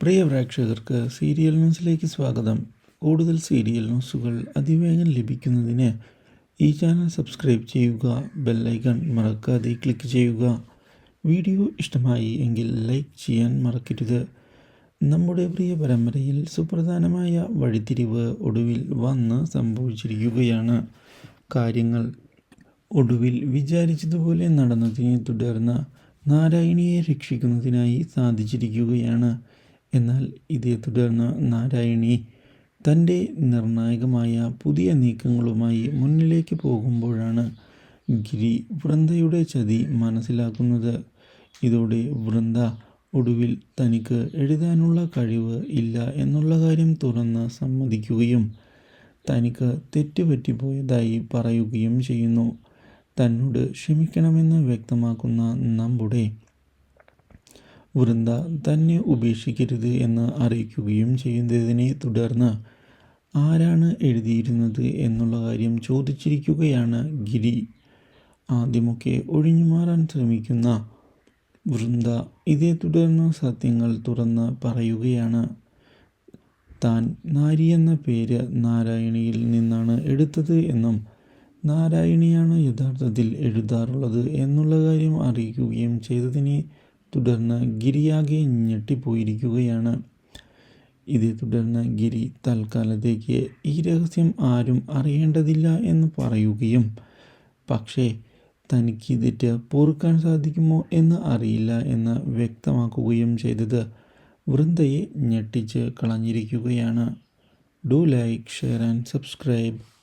പ്രിയ പ്രേക്ഷകർക്ക് സീരിയൽ ന്യൂസിലേക്ക് സ്വാഗതം. കൂടുതൽ സീരിയൽ ന്യൂസുകൾ അതിവേഗം ലഭിക്കുന്നതിന് ഈ ചാനൽ സബ്സ്ക്രൈബ് ചെയ്യുക ബെല്ലൈക്കൺ മറക്കാതെ ക്ലിക്ക് ചെയ്യുക. വീഡിയോ ഇഷ്ടമായി എങ്കിൽ ലൈക്ക് ചെയ്യാൻ മറക്കരുത്. നമ്മുടെ പ്രിയ പരമ്പരയിൽ സുപ്രധാനമായ വഴിത്തിരിവ് ഒടുവിൽ വന്ന് സംഭവിച്ചിരിക്കുകയാണ്. കാര്യങ്ങൾ ഒടുവിൽ വിചാരിച്ചതുപോലെ നടന്നതിനെ തുടർന്ന് നാരായണിയെ രക്ഷിക്കുന്നതിനായി സാധിച്ചിരിക്കുകയാണ്. എന്നാൽ ഇതേ തുടർന്ന് നാരായണി തന്റെ നിർണായകമായ പുതിയ നീക്കങ്ങളുമായി മുന്നിലേക്ക് പോകുമ്പോഴാണ് ഗിരി വൃന്ദയുടെ ചതി മനസ്സിലാക്കുന്നത്. ഇതോടെ വൃന്ദ ഒടുവിൽ തനിക്ക് എഴുതാനുള്ള കഴിവ് ഇല്ല എന്നുള്ള കാര്യം തുറന്ന് സമ്മതിക്കുകയും തനിക്ക് തെറ്റുപറ്റിപ്പോയതായി പറയുകയും ചെയ്യുന്നു. തന്നോട് ക്ഷമിക്കണമെന്ന് വ്യക്തമാക്കുന്ന നമ്മുടെ വൃന്ദ തന്നെ ഉപേക്ഷിക്കരുത് എന്ന് അറിയിക്കുകയും ചെയ്യുന്നതിനെ തുടർന്ന് ആരാണ് എഴുതിയിരുന്നത് എന്നുള്ള കാര്യം ചോദിച്ചിരിക്കുകയാണ് ഗിരി. ആദ്യമൊക്കെ ഒഴിഞ്ഞുമാറാൻ ശ്രമിക്കുന്ന വൃന്ദ ഇതേ തുടർന്ന് സത്യങ്ങൾ തുറന്ന് പറയുകയാണ്. താൻ നാരി എന്ന പേര് നാരായണിയിൽ നിന്നാണ് എടുത്തത് എന്നും നാരായണിയാണ് യഥാർത്ഥത്തിൽ എഴുതാറുള്ളത് എന്നുള്ള കാര്യം അറിയിക്കുകയും ചെയ്തതിനെ തുടർന്ന് ഗിരിയാകെ ഞെട്ടിപ്പോയിരിക്കുകയാണ്. ഇതേ തുടർന്ന് ഗിരി തൽക്കാലത്തേക്ക് ഈ രഹസ്യം ആരും അറിയേണ്ടതില്ല എന്ന് പറയുകയും പക്ഷേ തനിക്ക് തെറ്റ് പൊറുക്കാൻ സാധിക്കുമോ എന്ന് അറിയില്ല എന്ന് വ്യക്തമാക്കുകയും ചെയ്തത് വൃന്ദയെ ഞെട്ടിച്ച് കളഞ്ഞിരിക്കുകയാണ്. Do like share and subscribe.